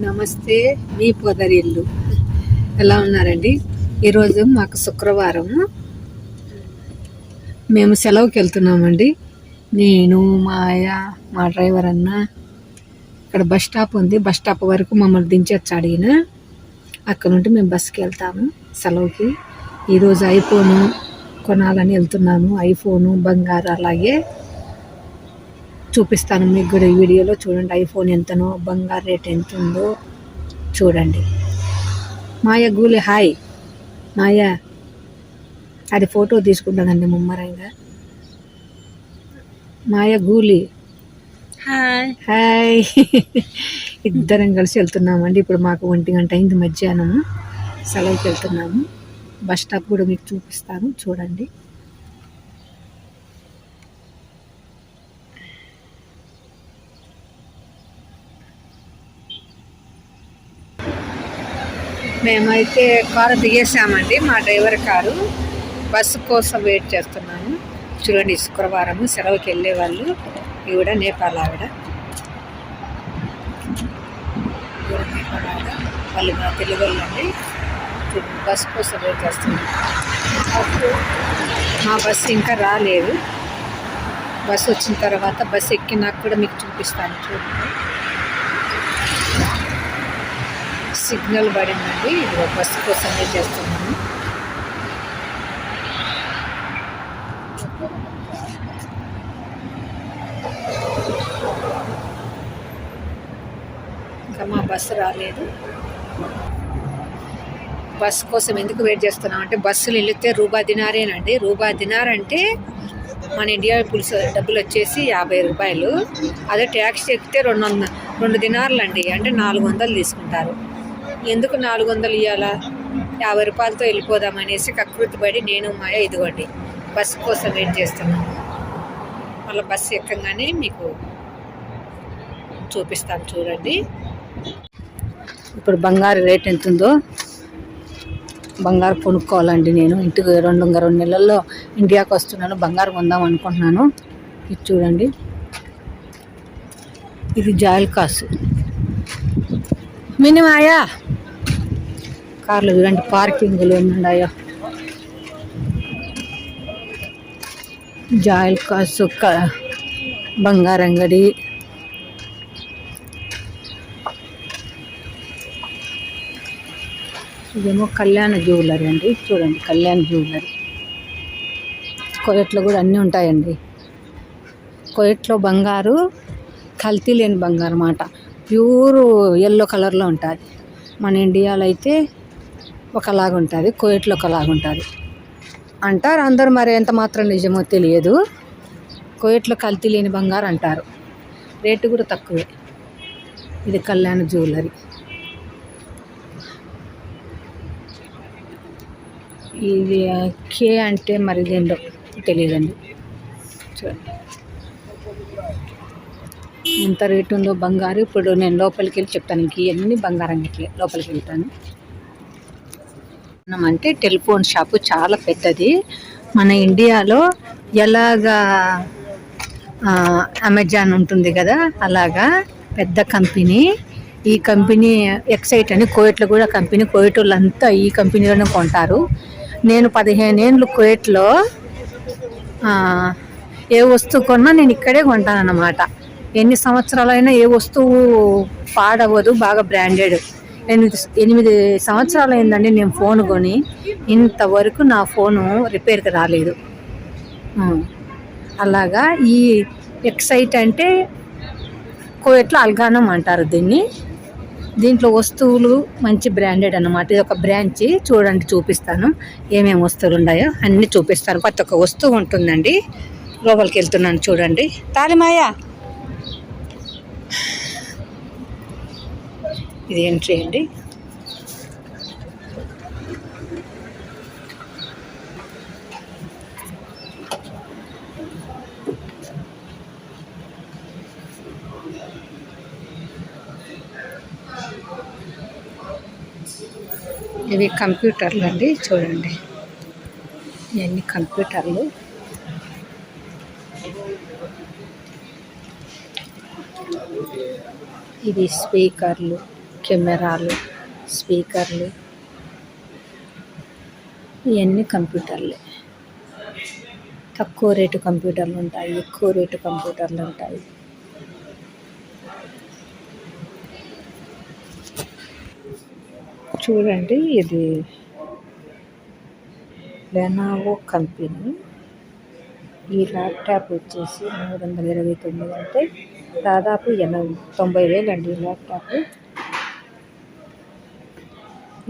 నమస్తే మీ పొదరిల్లు. ఎలా ఉన్నారండి? ఈరోజు మాకు శుక్రవారం. మేము సెలవుకి వెళ్తున్నామండి. నేను మా ఆయ మా డ్రైవర్ అన్న ఇక్కడ బస్ స్టాప్ ఉంది. బస్ స్టాప్ వరకు మమ్మల్ని దించొచ్చు అడిగిన అక్కడ నుండి మేము బస్కి వెళ్తాము సెలవుకి. ఈరోజు అయిపోను. కొనాలని వెళ్తున్నాము ఐఫోను బంగారు అలాగే చూపిస్తాను మీకు కూడా ఈ వీడియోలో. చూడండి ఐఫోన్ ఎంతనో బంగారు రేట్ ఎంత ఉందో చూడండి. మాయ గూలి హాయ్. మాయ అది ఫోటో తీసుకుంటానండి ముమ్మరంగా. మాయ గూలి. హాయ్. హాయ్. ఇద్దరం కలిసి వెళ్తున్నామండి. ఇప్పుడు మాకు ఒంటి గంట అయింది మధ్యాహ్నం సెలవుకి వెళ్తున్నాము. బస్ స్టాప్ కూడా మీకు చూపిస్తాను చూడండి. మేమైతే కారు దిగేసామండి మా డ్రైవర్ కారు. బస్సు కోసం వెయిట్ చేస్తున్నాము. చూడండి శుక్రవారం సెలవుకి వెళ్ళే వాళ్ళు. ఈవిడ నేపాల్ ఆవిడ. ఈవిడ నేపాల్ ఆవిడ. వాళ్ళు మా తెలుగు వాళ్ళండి. చూడండి, బస్సు కోసం వెయిట్ చేస్తున్నాం. మా బస్సు ఇంకా రాలేదు. బస్సు వచ్చిన తర్వాత బస్సు ఎక్కినాక కూడా మీకు చూపిస్తాను చూడండి. సిగ్నల్ పడిందండి. ఇదిగో బస్సు కోసం వెయిట్ చేస్తున్నాను. ఇంకా మా బస్సు రాలేదు. బస్సు కోసం ఎందుకు వెయిట్ చేస్తున్నాం అంటే బస్సులు వెళితే రూబా దినారేనండి. రూబా దినార్ అంటే మన ఇండియా పులుసు డబ్బులు వచ్చేసి యాభై రూపాయలు. అదే ట్యాక్స్ ఎక్కితే రెండు వందల రెండు దినార్లు అండి అంటే నాలుగు వందలు తీసుకుంటారు. ఎందుకు నాలుగు వందలు ఇవ్వాలా యాభై రూపాయలతో వెళ్ళిపోదాం అనేసి కకృతి పడి నేను మాయ ఇదిగోండి బస్సు కోసం వెయిట్ చేస్తున్నాను మళ్ళీ బస్సు ఎక్కగానే మీకు చూపిస్తాను చూడండి. ఇప్పుడు బంగారు రేట్ ఎంత ఉందో బంగారం కొనుక్కోవాలండి నేను. ఇంటికి రెండు రెండు నెలల్లో ఇండియాకి వస్తున్నాను. బంగారం కొందాం అనుకుంటున్నాను. ఇది చూడండి. ఇది జాయిల్ కాసు. మినిమాయా కార్లు చూడండి పార్కింగ్లు ఎన్ని ఉన్నాయో జాయిల్ కాసు బంగారం బంగారంగడి. ఇదేమో కళ్యాణ జ్యువెలరీ అండి. చూడండి కళ్యాణ జ్యువెలరీ. కోయట్లో కూడా అన్నీ ఉంటాయండి. కోయట్లో బంగారు కల్తీ లేని బంగారు అన్నమాట. ప్యూర్ ఎల్లో కలర్లో ఉంటుంది. మన ఇండియాలో అయితే ఒకలాగా ఉంటుంది కోయట్లో ఒకలాగా ఉంటుంది. అంటారు అందరు మరి ఎంత మాత్రం నిజమో తెలియదు. కోయట్లో కల్తీ లేని బంగారు అంటారు. రేటు కూడా తక్కువే. ఇది కళ్యాణ జ్యువెలరీ. ఇది కే అంటే మరి ఇదేంటో తెలియదండి. చూడండి. ఎంత రేటు ఉందో బంగారు. ఇప్పుడు నేను లోపలికి వెళ్ళి చెప్తాను. ఇంక ఇవన్నీ బంగారం ఇట్లే లోపలికి వెళ్తాను. మనం అంటే టెలిఫోన్ షాపు చాలా పెద్దది. మన ఇండియాలో ఎలాగా అమెజాన్ ఉంటుంది కదా అలాగా పెద్ద కంపెనీ. ఈ కంపెనీ ఎక్సైట్ అని కోయట్లో కూడా కంపెనీ కోయటోళ్ళంతా వాళ్ళంతా ఈ కంపెనీలోనే కొంటారు. నేను పదిహేను ఏళ్ళు కోయట్లో ఏ వస్తువు కొన్నా నేను ఇక్కడే కొంటాను అన్నమాట ఎన్ని సంవత్సరాలైనా ఏ వస్తువు పాడవదు బాగా బ్రాండెడ్. ఎనిమిది ఎనిమిది సంవత్సరాలు అయిందండి నేను ఫోన్ కొని ఇంతవరకు నా ఫోను రిపేర్కి రాలేదు. అలాగా ఈ ఎక్సైట్ అంటే కోయట్లో అల్గానం అంటారు దీన్ని. దీంట్లో వస్తువులు మంచి బ్రాండెడ్ అన్నమాట. ఇది ఒక బ్రాంచ్ చూడండి చూపిస్తాను. ఏమేమి వస్తువులు ఉన్నాయో అన్నీ చూపిస్తాను. ప్రతి ఒక్క వస్తువు ఉంటుందండి. లోపలికి వెళ్తున్నాను చూడండి. తాలిమాయ. ఇది ఎంట్రీ అండి. ఇవి కంప్యూటర్లు అండి చూడండి. ఇవన్నీ కంప్యూటర్లు. ఇది స్పీకర్లు కెమెరాలు స్పీకర్లు. ఇవన్నీ కంప్యూటర్లే. తక్కువ రేటు కంప్యూటర్లు ఉంటాయి ఎక్కువ రేటు కంప్యూటర్లు ఉంటాయి. చూడండి ఇది లెనావో కంపెనీ ఈ ల్యాప్టాప్ వచ్చేసి మూడు వందల ఇరవై తొమ్మిది అంటే దాదాపు ఎనభై తొంభై వేలు అండి ఈ ల్యాప్టాప్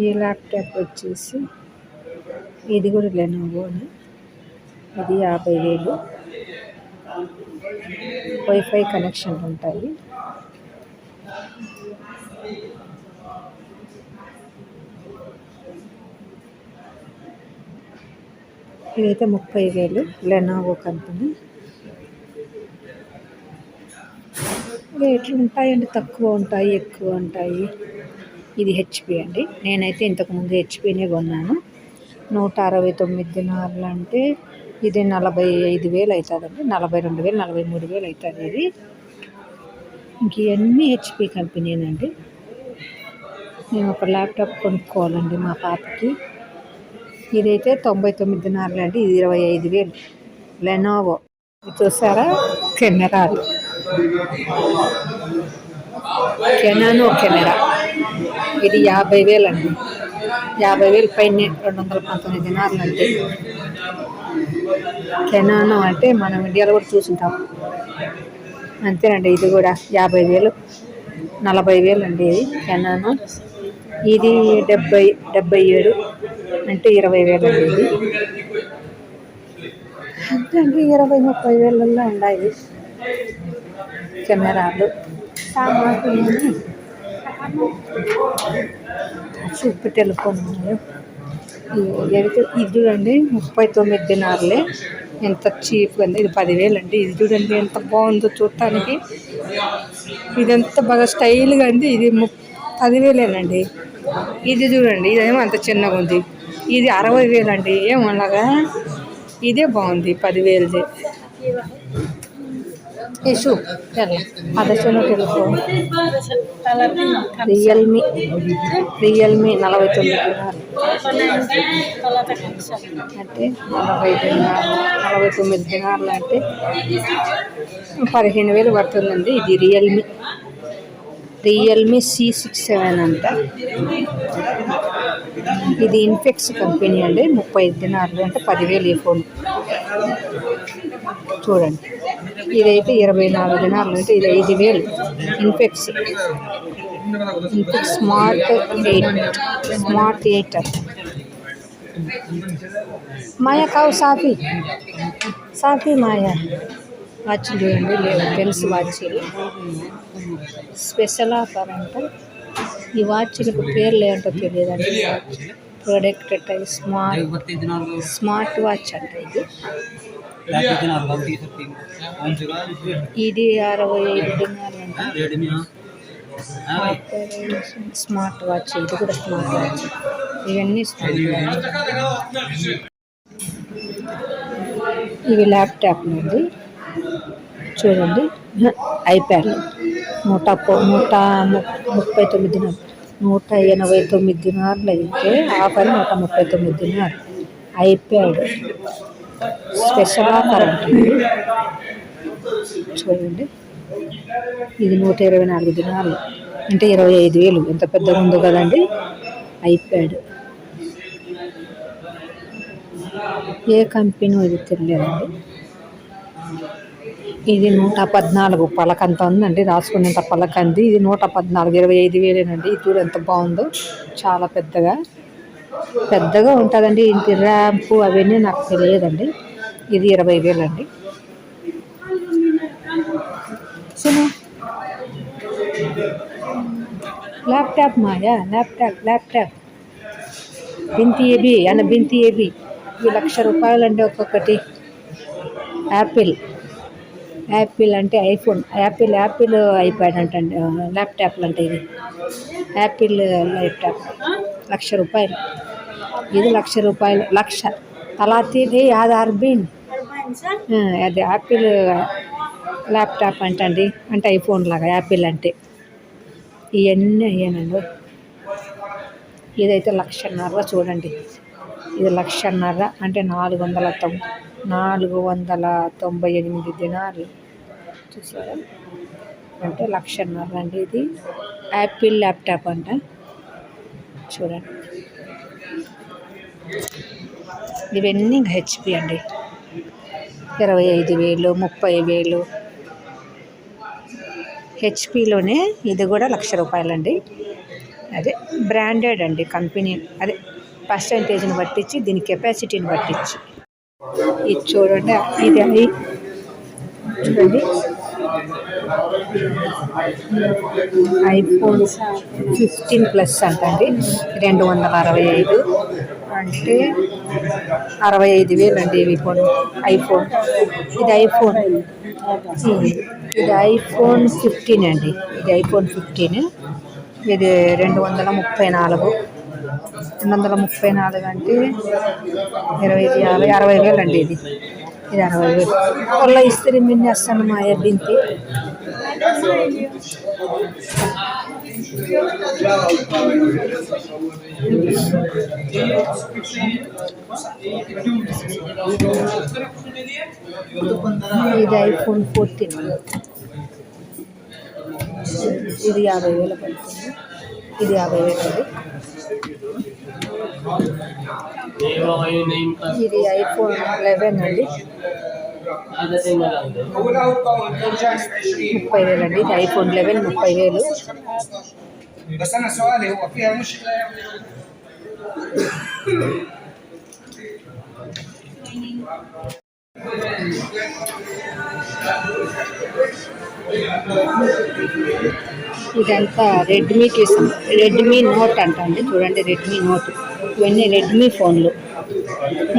ఈ ల్యాప్టాప్ వచ్చేసి ఇది కూడా లెనోవోనే ఇది యాభై వేలు. వైఫై కనెక్షన్ ఉంటాయి. ఇదైతే ముప్పై వేలు లెనోవో కంపెనీ. రేట్లు ఉంటాయండి? తక్కువ ఉంటాయి ఎక్కువ ఉంటాయి? ఇది హెచ్పి అండి. నేనైతే ఇంతకుముందు హెచ్పినే కొన్నాను. నూట అరవై తొమ్మిది దినాలు అంటే ఇది నలభై ఐదు వేలు అవుతుందండి. నలభై రెండు వేలు నలభై మూడు వేలు అవుతుంది ఇది ఇంక ఇవన్నీ హెచ్పి కంపెనీనండి. నేను ఒక ల్యాప్టాప్ కొనుక్కోవాలండి మా పాపకి. ఇదైతే తొంభై తొమ్మిదిన్నరలు అండి ఇది ఇరవై ఐదు వేలు. లెనోవో ఇది చూసారా? కెమెరాలు కెనానో కెమెరా. ఇది యాభై వేలు అండి. యాభై వేలు పైన రెండు వందల పంతొమ్మిది దినారులు అంటే కెనానో అంటే మనం ఇండియాలో కూడా చూసుంటాం. అంతేనండి ఇది కూడా యాభై వేలు నలభై వేలు అండి ఇది కెనానో ఇది డెబ్బై డెబ్బై ఏడు అంటే ఇరవై వేలు అంతే అండి ఇరవై ముప్పై వేలల్లో ఉన్నాయి. కెమెరాలు. సామాన్లు సూపర్ టెలిఫోన్ ఉన్నాయి ఇది చూడండి ముప్పై తొమ్మిది దినారులే. ఎంత చీప్ అండి ఇది పదివేలు అండి. ఇది చూడండి ఎంత బాగుందో చూడటానికి. ఇది ఎంత బాగా స్టైల్గా అండి. ఇది ము పదివేలేనండి ఇది చూడండి ఇదేమో అంత చిన్నగా ఉంది. ఇది అరవై వేలు అండి ఏమలాగా ఇదే బాగుంది పదివేలది. యశు అదర్శన టెలిఫోన్ రియల్మీ రియల్మీ నలభై తొమ్మిది అంటే నలభై నలభై తొమ్మిది దినాలు అంటే పదిహేను వేలు పడుతుందండి ఇది Realme. Realme C six seven అంట. ఇది ఇన్ఫెక్స్ కంపెనీ అండి. ముప్పై ఐదు దినాలు అంటే పదివేలు ఈ ఫోన్. చూడండి. ఇదైతే ఇరవై నాలుగు దినాలు అంటే ఇది ఐదు వేలు. Infinix Infinix smart eight. Smart eight మాయా కావు సాఫీ. సాఫీ మాయా. వాచ్ చూడండి లేదు తెలుసు వాచీలు స్పెషల్ ఆఫర్ అంట ఈ వాచ్లకు పేర్లు ఏంటో తెలియదండి. ప్రొడక్ట్ అంటే స్మార్ట్ స్మార్ట్ వాచ్ అంట ఇది. ఇది అరవై ఐదు దినాలు స్మార్ట్ వాచ్ ఇది కూడా స్మార్ట్ వాచ్. ఇవన్నీ స్మార్ట్ వాచ్. ఇవి ల్యాప్టాప్ నుండి చూడండి. ఐప్యాడ్ నూట నూట ము- ముప్పై తొమ్మిది నూట ఎనభై తొమ్మిది దినార్లు అయితే ఆఫర్ నూట ముప్పై తొమ్మిది దినారు అయిపోయాడు. స్పెషల్ ఆఫర్ అంటుంది చూడండి. ఇది నూట ఇరవై నాలుగు దినాలు. అంటే ఇరవై ఐదు వేలు. ఎంత పెద్దగా ఉందో కదండి. ఐప్యాడ్ ఏ కంపెనీ ఇది తెలియదండి. ఇది నూట పద్నాలుగు పలకంత ఉందండి రాసుకునేంత పలకంది. ఇది నూట పద్నాలుగు ఇరవై ఐదు వేలేనండి. ఇది చూడు ఎంత బాగుందో చాలా పెద్దగా. పెద్దగా ఉంటుందండి ఇంటి ర్యాంపు అవన్నీ నాకు తెలియదండి. ఇది ఇరవై వేలండి. ల్యాప్టాప్ మాయా? Laptop laptop. బింతి ఏబి అన్న బింతి ఏబి. ఇవి లక్ష రూపాయలండి ఒక్కొక్కటి. యాపిల్. యాపిల్ అంటే ఐఫోన్ యాపిల్ యాపిల్ ఐప్యాడ్ అంటండి ల్యాప్టాప్లు అంటే ఇది. యాపిల్ ల్యాప్టాప్ లక్ష రూపాయలు. ఇది లక్ష రూపాయలు. లక్ష. తలాతీది ఆధార్ బిన్. అది యాపిల్ ల్యాప్టాప్ అంటండి. అంటే ఐఫోన్ లాగా యాపిల్ అంటే. ఇవన్నీ అయ్యానండి. ఇదైతే లక్షన్నర చూడండి. ఇది లక్షన్నర అంటే నాలుగు వందల తొమ్మిది నాలుగు వందల తొంభై ఎనిమిది దినాలు చూసారా? అంటే లక్షన్నర అండి ఇది. యాపిల్ ల్యాప్టాప్ అంట. చూడండి. ఇవన్నీ హెచ్పి అండి. ఇరవై ఐదు వేలు ముప్పై వేలు. హెచ్పిలోనే ఇది కూడా లక్ష రూపాయలండి. అదే బ్రాండెడ్ అండి కంపెనీ. అదే పర్సంటేజ్ని బట్టించి దీని కెపాసిటీని బట్టించి. ఇది చూడండి ఇది అది. చూడండి. ఐఫోన్ ఫిఫ్టీన్ ప్లస్ అంటండి రెండు వందల అరవై ఐదు. అంటే అరవై ఐదు వేలు అండి ఇవి ఫోన్ ఐఫోన్. ఇది ఐఫోన్. ఇది ఐఫోన్ ఫిఫ్టీన్ అండి. ఇది ఐఫోన్ ఫిఫ్టీన్. ఇది రెండు వందల ముప్పై నాలుగు. రెండు వందల ముప్పై నాలుగు అంటే ఇరవై ఐదు యాభై అరవై వేలు అండి ఇది. ఇది అరవై వేలు వల్ల ఇస్త్రీ మిన్నేస్తాను మా అబ్బింది ఇది ఐఫోన్ ఫోర్టీన్. ఇది యాభై వేలు పడుతుంది. ఇది యాభై వేలు అండి ఇది ఐఫోన్ లెవెన్ అండి ముప్పై వేలు అండి ఇది ఐఫోన్ లెవెన్ ముప్పై వేలు بس انا سؤالي هو فيها مشكله يعني ఇదంతా రెడ్మీ కేసం రెడ్మీ నోట్ అంటండి చూడండి రెడ్మీ నోట్ ఇవన్నీ రెడ్మీ ఫోన్లు.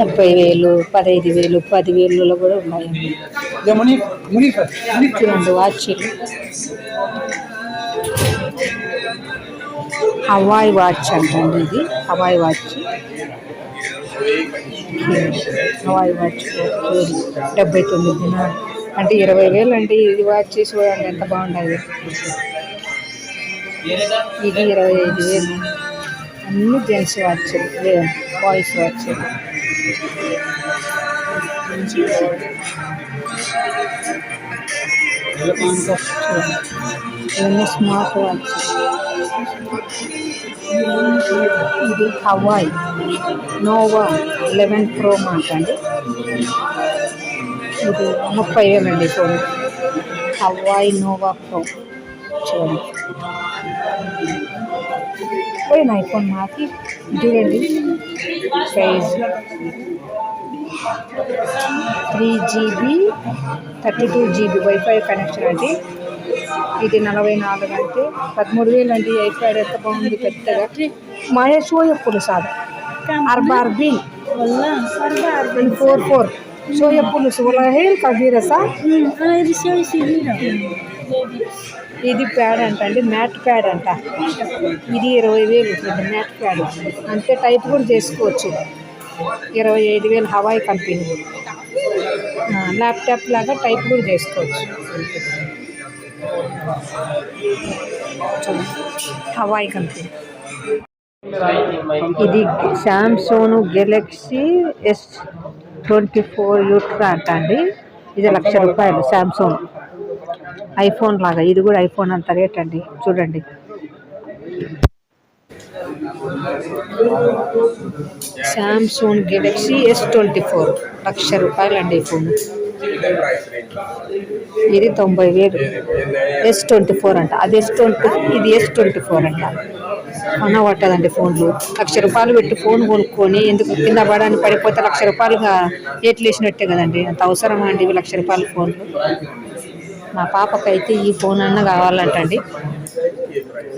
ముప్పై వేలు పదహైదు వేలు పది వేలులో కూడా ఉన్నాయి. చూడండి. వాచ్ హవాయ్ వాచ్ అంటండి ఇది. హవాయ్ వాచ్ హవాయ్ వాచ్ డెబ్బై తొమ్మిది అంటే ఇరవై వేలు అంటే ఇది వాచ్ చేసి చూడండి ఎంత బాగుండదు ఇది ఇరవై ఐదు వేలు అన్ని జెంట్స్ వాచ్ బాయ్స్ వాచ్ ఇవన్నీ స్మార్ట్ వాచ్ ఇది హవాయ్ నోవా లెవెన్ ప్రో మాట అండి ఇది ముప్పై వేలు అండి ఫోన్ హవాయ్ నోవా ప్రో છે કોઈ ના આઈફોનમાંથી ધીરે ધીરે size three GB thirty two GB wifi connection అండి ఇది నలభై నాలుగు అంటే పదమూడు వేలు అండి వైఫై ఎంత బాగుంది పెద్దగా మాయా సోయప్పులు సార్ అర్బార్ బి ఫోర్ ఫోర్ సోయప్పులు సోలా హేల్ కబీరసా ఇది ప్యాడ్ అంట అండి మ్యాట్ ప్యాడ్ అంట. ఇది ఇరవై వేలు మ్యాట్ ప్యాడ్. అంతే టైప్ కూడా చేసుకోవచ్చు. ఇరవై ఐదు వేలు హవాయి కంపెనీ. ల్యాప్టాప్ లాగా టైప్ కూడా చేసుకోవచ్చు. Huawei company. ఇది Samsung Galaxy S twenty four ultra అంట అండి. ఇది లక్ష రూపాయలు శాంసంగ్ ఐఫోన్ లాగా ఇది కూడా ఐఫోన్ అంత రేట్ అండి చూడండి. Samsung Galaxy S twenty four lakh రూపాయలు అండి ఫోన్ ఇది తొంభై వేలు ఎస్ ట్వంటీ ఫోర్ అంట అది ఎస్ ట్వంటీ ఇది ఎస్ ట్వంటీ ఫోర్ అంట. కొన పట్టదండి ఫోన్లు. లక్ష రూపాయలు పెట్టి ఫోన్ కొనుక్కొని ఎందుకు కింద పడని పడిపోతే లక్ష రూపాయలుగా ఏట్లు వేసినట్టే కదండి అంత అవసరమా అండి ఇవి లక్ష రూపాయల ఫోన్లు? మా పాపకైతే ఈ ఫోన్ అన్న కావాలంటండి.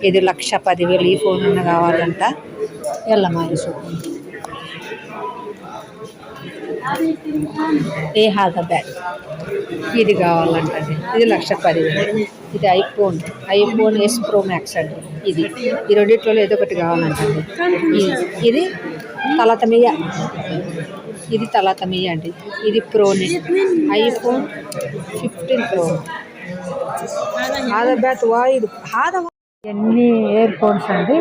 ఇది లక్ష పదివేలు ఈ ఫోన్ అన్న కావాలంట. వెళ్ళమ్మా ఏ హాగా బ్యాగ్ ఇది కావాలంటండి. ఇది లక్ష పదివేలు. ఇది iPhone. IPhone S pro max అండి. ఇది. ఈ రెండిట్లో ఏదో ఒకటి కావాలంటండి. ఇది ఇది తలతమియ ఇది తలతమియ అండి. ఇది ప్రోనే ఐఫోన్ ఫిఫ్టీన్ ప్రో. ఇది ఎన్ని ఇయర్ ఫోన్స్ అండి?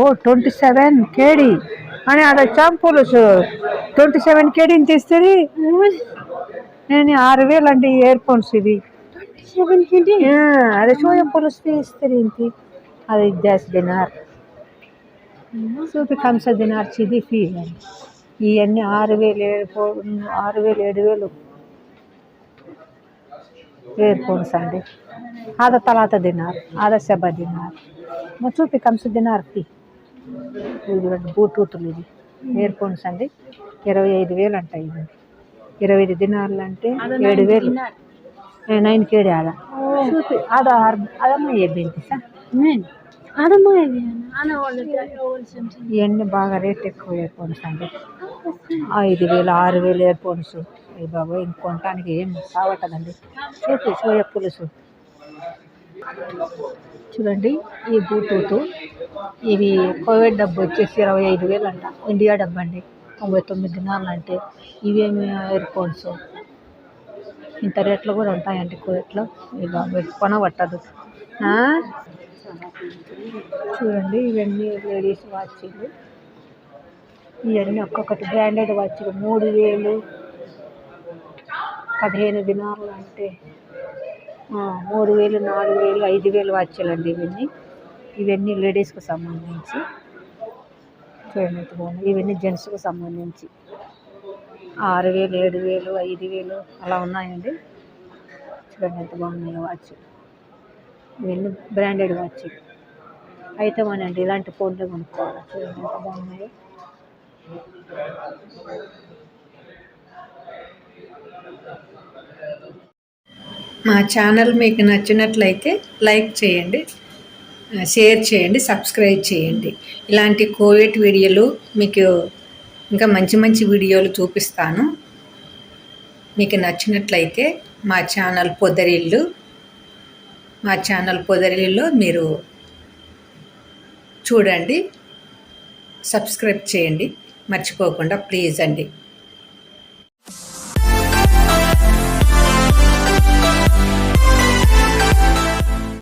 ఓ ట్వంటీ సెవెన్ కేడీ. అని అది షాంపూలు ట్వంటీ సెవెన్ కేడీని తీస్తుంది. నేను ఆరు వేలు అండి ఇయర్ ఫోన్స్ ఇవి. అదే షోయంపూలు తీస్తుంది ఇంటి. అది దస్ దినార్. చూపి కంస దినార్ ఇది ఫీ. ఇవన్నీ ఆరు వేలు ఏడు ఆరు వేలు ఏడు వేలు. ఇయర్ ఫోన్స్ అండి ఆద దినార్ ఆద సెబ దినార్. మరి చూపి కంస దినార్ ఫీ ఇది చూడండి బ్లూటూత్లు ఇది ఇయర్ ఫోన్స్ అండి ఇరవై ఐదు వేలు అంట ఇవి. ఇరవై ఐదు దినార్లు అంటే ఏడు వేలు. నైన్ కేడి ఆడ. చూపి ఆడ అదమ్మ ఇది సంథింగ్ ఇవన్నీ బాగా రేట్ ఎక్కువ ఇయర్ ఫోన్స్ అండి ఐదు వేలు ఆరు వేలు ఇయర్ ఫోన్స్. అయ్యి బాబా ఇంకొనటానికి ఏం కావట్లేదండి. చూపి సోయ పులుసు. చూడండి ఈ బ్లూటూత్ ఇవి కోవిడ్ డబ్బు వచ్చేసి ఇరవై ఐదు వేలు అంట. ఇండియా డబ్బు అండి. తొంభై తొమ్మిది దినాలు అంటే ఇవేమి ఇయర్ ఫోన్స్? ఇంత రేట్లు కూడా ఉంటాయండి కోవిడ్లో. ఈ బాబు కొనబట్టదు. చూడండి ఇవన్నీ లేడీస్ వాచ్ ఇవన్నీ ఒక్కొక్కటి బ్రాండెడ్ వాచ్లు మూడు వేలు పదిహేను దినాలు అంటే మూడు వేలు నాలుగు వేలు ఐదు వేలు వాచ్లు అండి ఇవన్నీ. ఇవన్నీ లేడీస్కి సంబంధించి. చూడండి బాగుంది ఇవన్నీ జెంట్స్కి సంబంధించి. ఆరు వేలు ఏడు వేలు ఐదు వేలు అలా ఉన్నాయండి. చూడండి ఎంత బాగున్నాయి వాచ్ ఇవన్నీ బ్రాండెడ్ వాచ్ అయితే మనండి ఇలాంటి ఫోన్లు కొనుక్కోవాలి. చూడండి ఎంత బాగున్నాయి. మా ఛానల్ మీకు నచ్చినట్లయితే లైక్ చేయండి షేర్ చేయండి సబ్స్క్రైబ్ చేయండి. ఇలాంటి కోవిడ్ వీడియోలు మీకు ఇంకా మంచి మంచి వీడియోలు చూపిస్తాను. మీకు నచ్చినట్లయితే మా ఛానల్ పొదరిల్లు మా ఛానల్ పొదరిల్లులో మీరు చూడండి సబ్స్క్రైబ్ చేయండి. మర్చిపోకుండా ప్లీజ్ అండి.